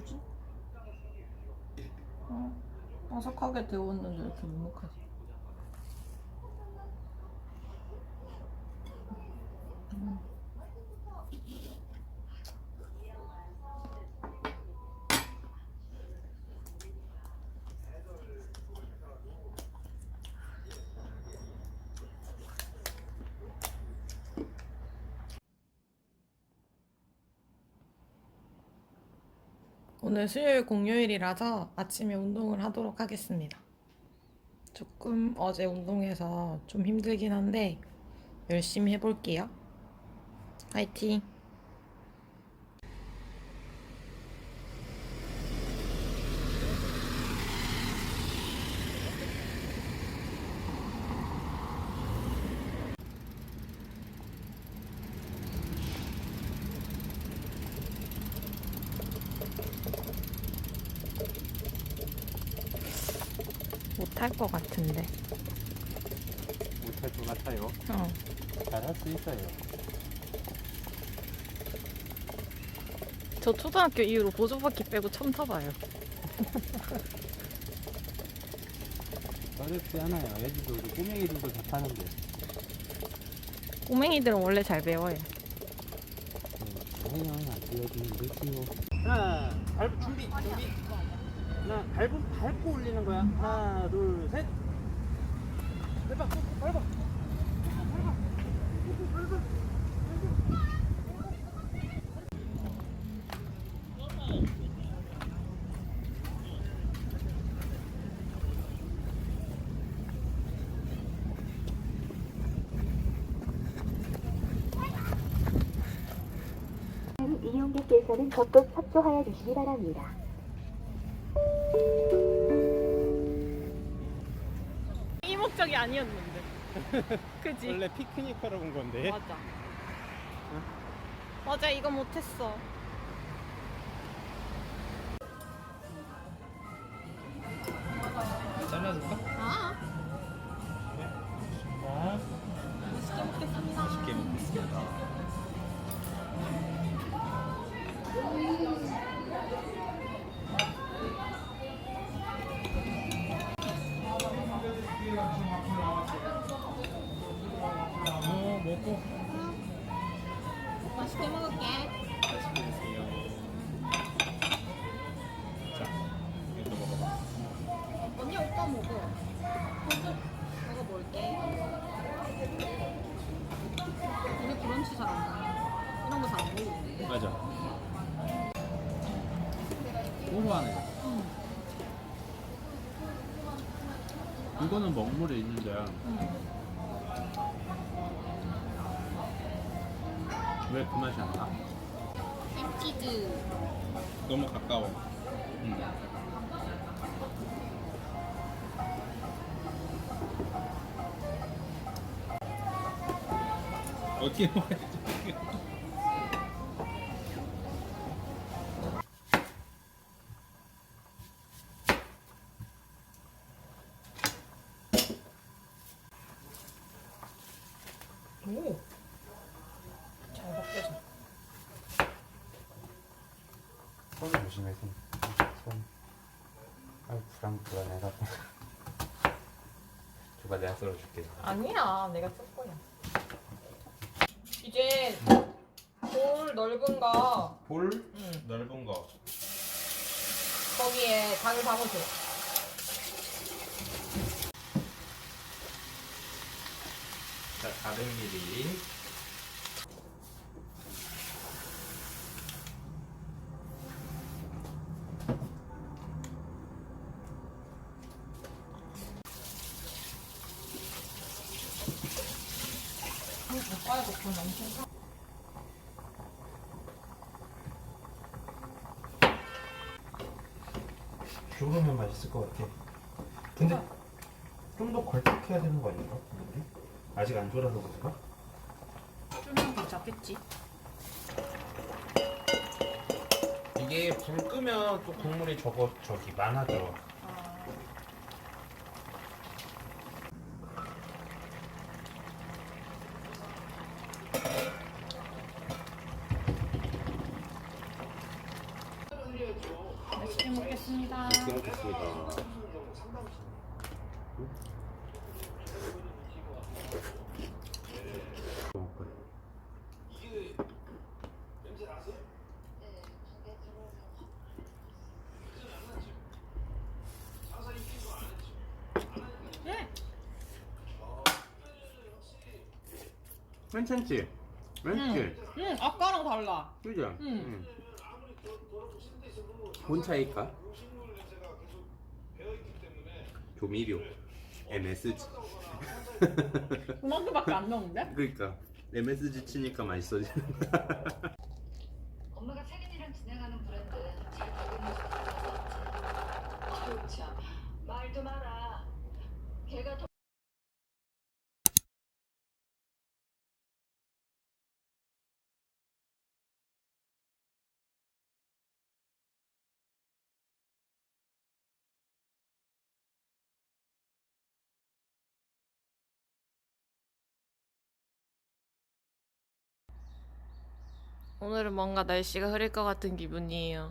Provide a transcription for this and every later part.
뭐지? 어, 바삭하게 데웠는데 이렇게 눅눅하지? 음. 오늘 수요일 공휴일이라서 아침에 운동을 하도록 하겠습니다. 조금 어제 운동해서 좀 힘들긴 한데 열심히 해볼게요. 화이팅! 못할 것 같은데. 못할 것 같아요. 어. 잘 할 수 있어요. 저 초등학교 이후로 보조바퀴 빼고 처음 타봐요. 어렵지 않아요. 애들도 우리 꼬맹이들도 다 타는데. 꼬맹이들은 원래 잘 배워요. 그냥 안 들려주면 되지요. 하나, 밟 준비, 준비. 하나, 밟음 밟고 올리는 거야. 하나, 둘, 셋. 밟아, 밟아. 이용객께서는 적극 협조하여 주시기 바랍니다. 목적이 아니었는데. 그지? 원래 피크닉 하러 온 건데. 맞아. 맞아, 이거 못했어. 맛있게 먹을게. 맛있게 드세요. 자, 이것도 먹어봐. 언니 오빠 먹어. 먹어볼게. 우리 브런치 잘안 먹어. 이런 거 잘 안 먹어. 맞아. 고소하네. 이거는 먹물에 있는데 그 맛이 안 나? 햄치즈. 너무 가까워. 응. 어떻게 먹어야 지 오. 잘 벗겨져. 손 조심해 손. 손. 아유 불안 불안해라. 줘봐 내가 썰어줄게. 아니야, 내가 쓸 거야. 이제 볼 넓은 거 볼 응. 넓은 거. 거기에 닭을 담아줘. 자 400ml. 젓가락 건 엄청 사. 졸으면 맛있을 것 같아. 근데 좀 더 걸쭉해야 되는 거 아닌가? 국물이? 아직 안 졸아서 그런가? 쫄면 괜찮겠지? 이게 불 끄면 또 국물이 저거 저기 많아져. 맛있게 먹겠습니다. 괜찮지? 괜찮지? 응, 아까랑 달라. 그죠? 응. 응. 뭔 차이일까? 조미료 MSG 그만큼밖에 안 넣는데? 그러니까 MSG 치니까 맛있어지는 엄마가 세린이랑 진행하는 브랜드 잘 알았어. 아유 참 말도 마라. 걔가 더 오늘은 뭔가 날씨가 흐릴 것 같은 기분이에요.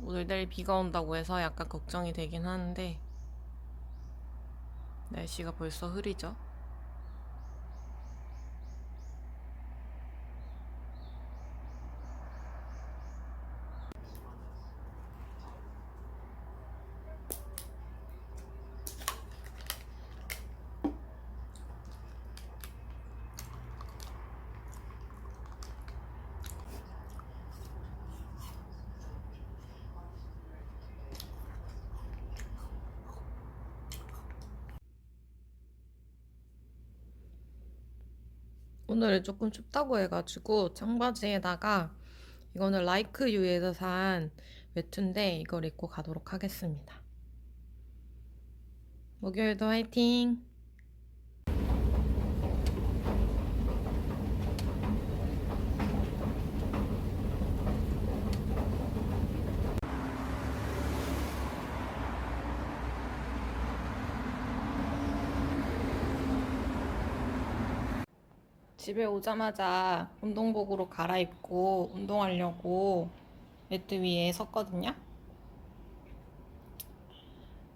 오늘 내일 비가 온다고 해서 약간 걱정이 되긴 하는데, 날씨가 벌써 흐리죠? 오늘은 조금 춥다고 해가지고 청바지에다가 이거는 라이크 유에서 산 외투인데 이걸 입고 가도록 하겠습니다. 목요일도 화이팅! 집에 오자마자 운동복으로 갈아입고 운동하려고 매트 위에 섰거든요.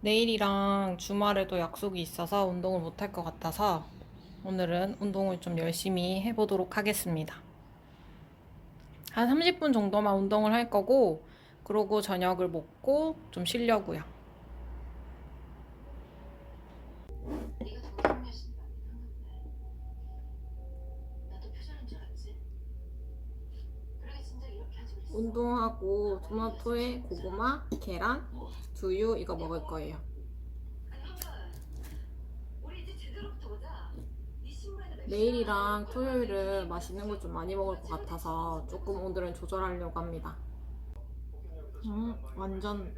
내일이랑 주말에도 약속이 있어서 운동을 못할 것 같아서 오늘은 운동을 좀 열심히 해보도록 하겠습니다. 한 30분 정도만 운동을 할 거고, 그러고 저녁을 먹고 좀 쉬려고요. 네가 동생 여신 만났는데 나도 표절인 줄 알았지. 그러게 진짜 이렇게 하지 그랬어. 운동하고 토마토에 고구마, 계란, 두유 이거 먹을 거예요. 내일이랑 토요일은 맛있는 걸 좀 많이 먹을 것 같아서 조금 오늘은 조절하려고 합니다. 음, 완전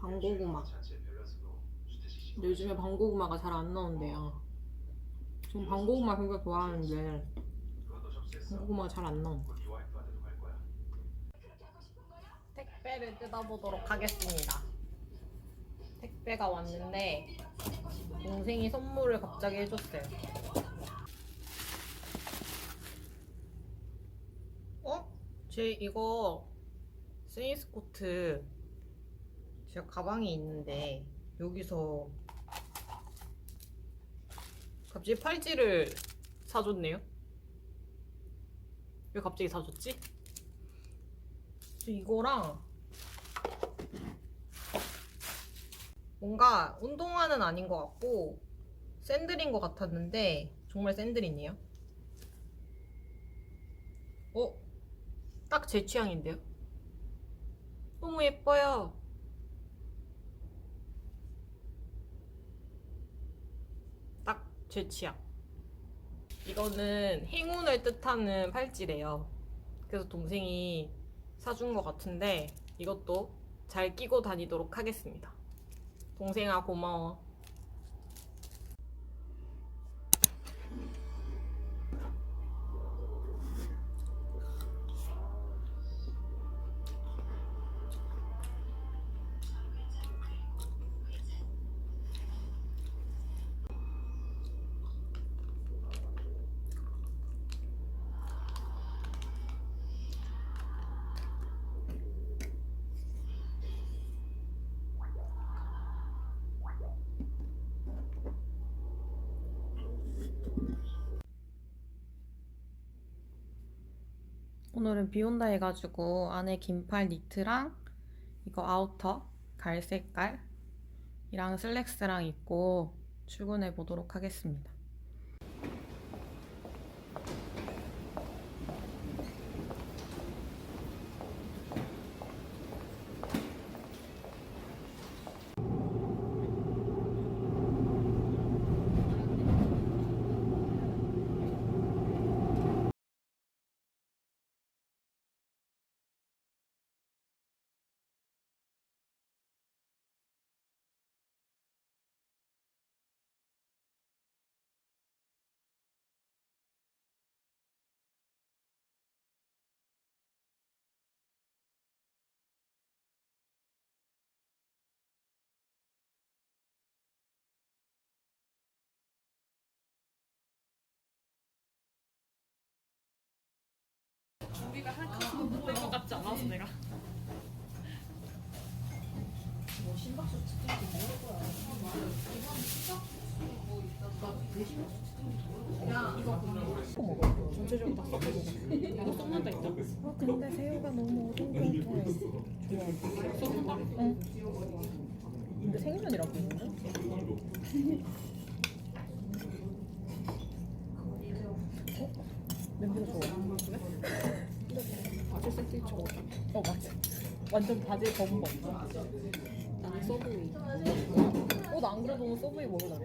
방고구마. 근데 요즘에 방고구마가 잘 안 나온대요. 전 방고구마 굉장히 좋아하는데 방고구마가 잘 안 나온. 택배를 뜯어보도록 하겠습니다. 택배가 왔는데 동생이 선물을 갑자기 해줬어요. 어? 제 이거 세이스 코트 제가 가방에 있는데 여기서 갑자기 팔찌를 사줬네요. 왜 갑자기 사줬지? 저 이거랑 뭔가 운동화는 아닌 것 같고 샌들인 것 같았는데 정말 샌들이네요. 어? 딱 제 취향인데요? 너무 예뻐요. 딱 제 취향. 이거는 행운을 뜻하는 팔찌래요. 그래서 동생이 사준 것 같은데 이것도 잘 끼고 다니도록 하겠습니다. 동생아 고마워. 오늘은 비 온다 해가지고 안에 긴팔 니트랑 이거 아우터 갈색깔 이랑 슬랙스랑 입고 출근해 보도록 하겠습니다. 될것 같지 않아서 내가. 전체적으로 다 섞어 먹어. 이거 썩는다 있다. 어, 근데 새우가 너무 오동통통해. 썩는다. 응. 근데 생면이라고 했는데? 어? 냄새가 좋아. 바질. 어 맞아. 완전 바질 범벅. 나는 서브웨이. 어, 나안 그래도 오늘 서브웨이 먹으려.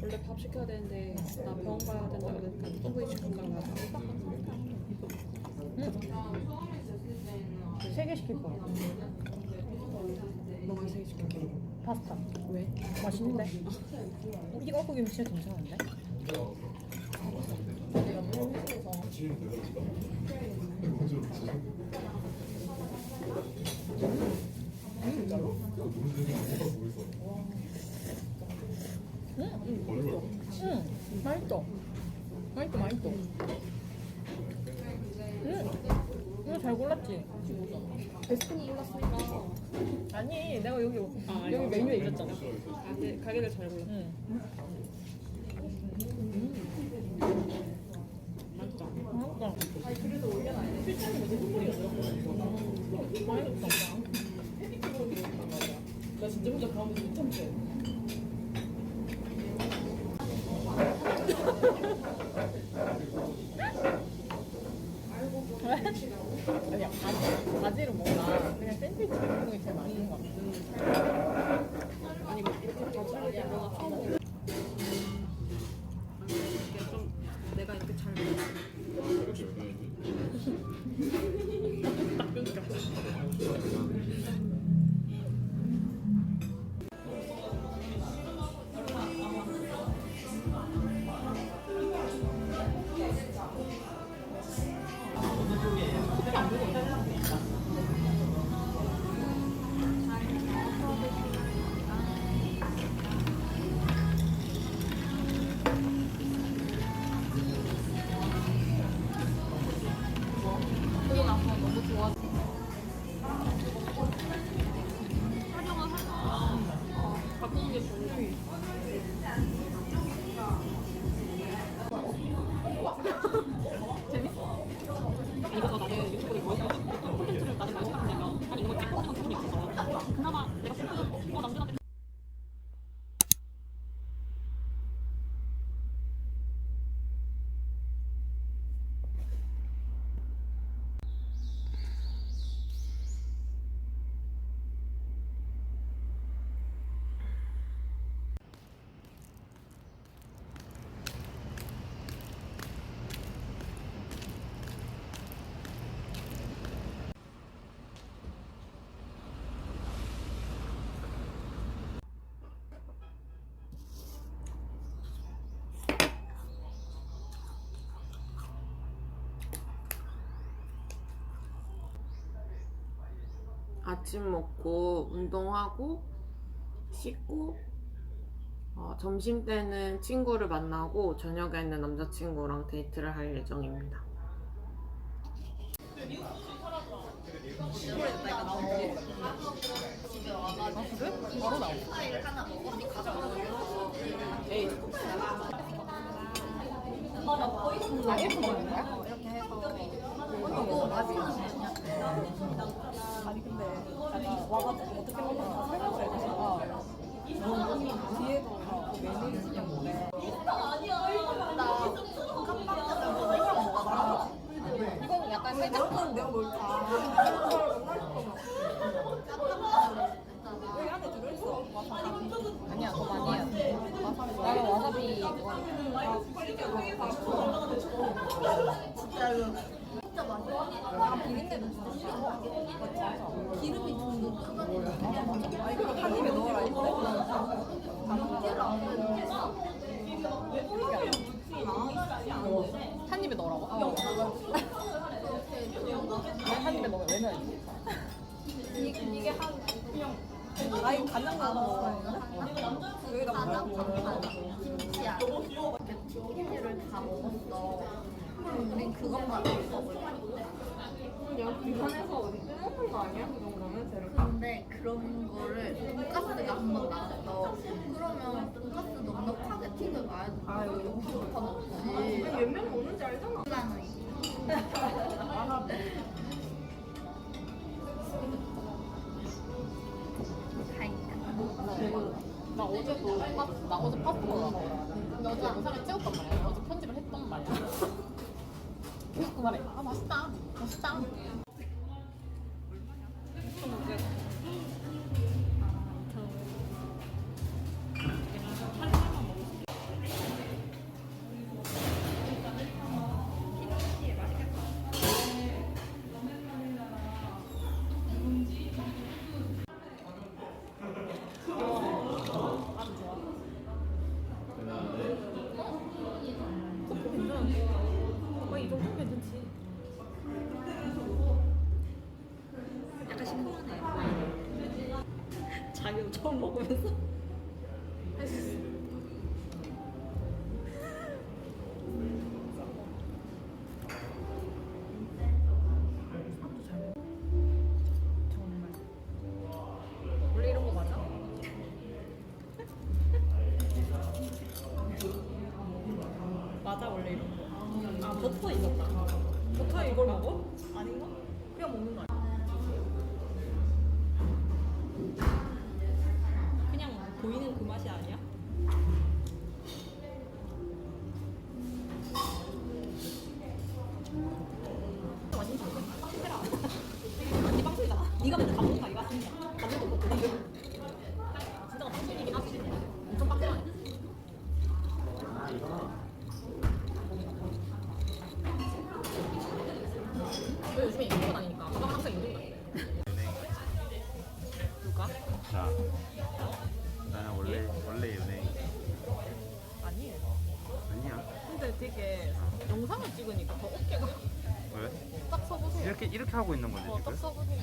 원래 밥 시켜야 되는데 나 병원 가야 된다 그러니까 서브웨이 시킨 거야. 세개 시킬 거야. 너가 이상해 시킬게. 파스타. 왜? 맛있는데? 이거 고기면 진짜 괜찮은데? 응, 맛있어. 맛있어, 맛있어. 응, 이거 잘 골랐으니까. 아니, 내가. 응. 나 진짜 혼자 가면 못. 아 감사합니다. 아침 먹고 운동하고 씻고 어, 점심 때는 친구를 만나고 저녁에는 남자친구랑 데이트를 할 예정입니다. 아. 에이. 아 예쁜 거야? 이렇게 해서 그거 맛이 아니 근데 내가 와가지고 어떻게 먹나 설명을 해주다가 뒤에도 막 메뉴 있었는데 이거는 약간 생각보다 내가 뭘까 여기 안에 들어있어 와사비 아니야 그거 아니야 와사비 나는 와사비 진짜 맛있어. 비린내도 진짜 싫어 기름이 좀 녹아가지고 아니 그거 한 입에 이거 먹어. 한 입에 넣으라고? 넣어? 왜 넣어야지? 이게 한 아니 간장 넣어 여기다 먹어 김치야. 이렇게 튀김류를 다 먹었어. 우린 그것만 어제도 파, 나 어제 파스타 먹었어. 근데 어제 영상을 찍었단 말이야. 어제 편집을 했단 말이야. 계속 그 말해. 아 맛있다. 맛있다. 원래 이런 거. 아 버터 있었다. 버터에 이걸 먹어? 아닌가? 그냥 먹는 거 아니야? 그냥 보이는 그 맛이 아니야? 맛있는 거 해라. 아니 빵소리잖아. 네가 맨날 다 먹는 거 아니야? 감도 먹고 그 진짜 빵소리긴 하지. 엄청 빡빡하네. 너 요즘에 입고 다니니까 그거 항상. 누가? 자, 나는 원래 원래 연예인 아니에요. 아니야. 근데 되게 영상을 찍으니까 더 어깨가 왜? 딱 서보세요. 이렇게 이렇게 하고 있는 건데 어, 딱 지금? 서보세요.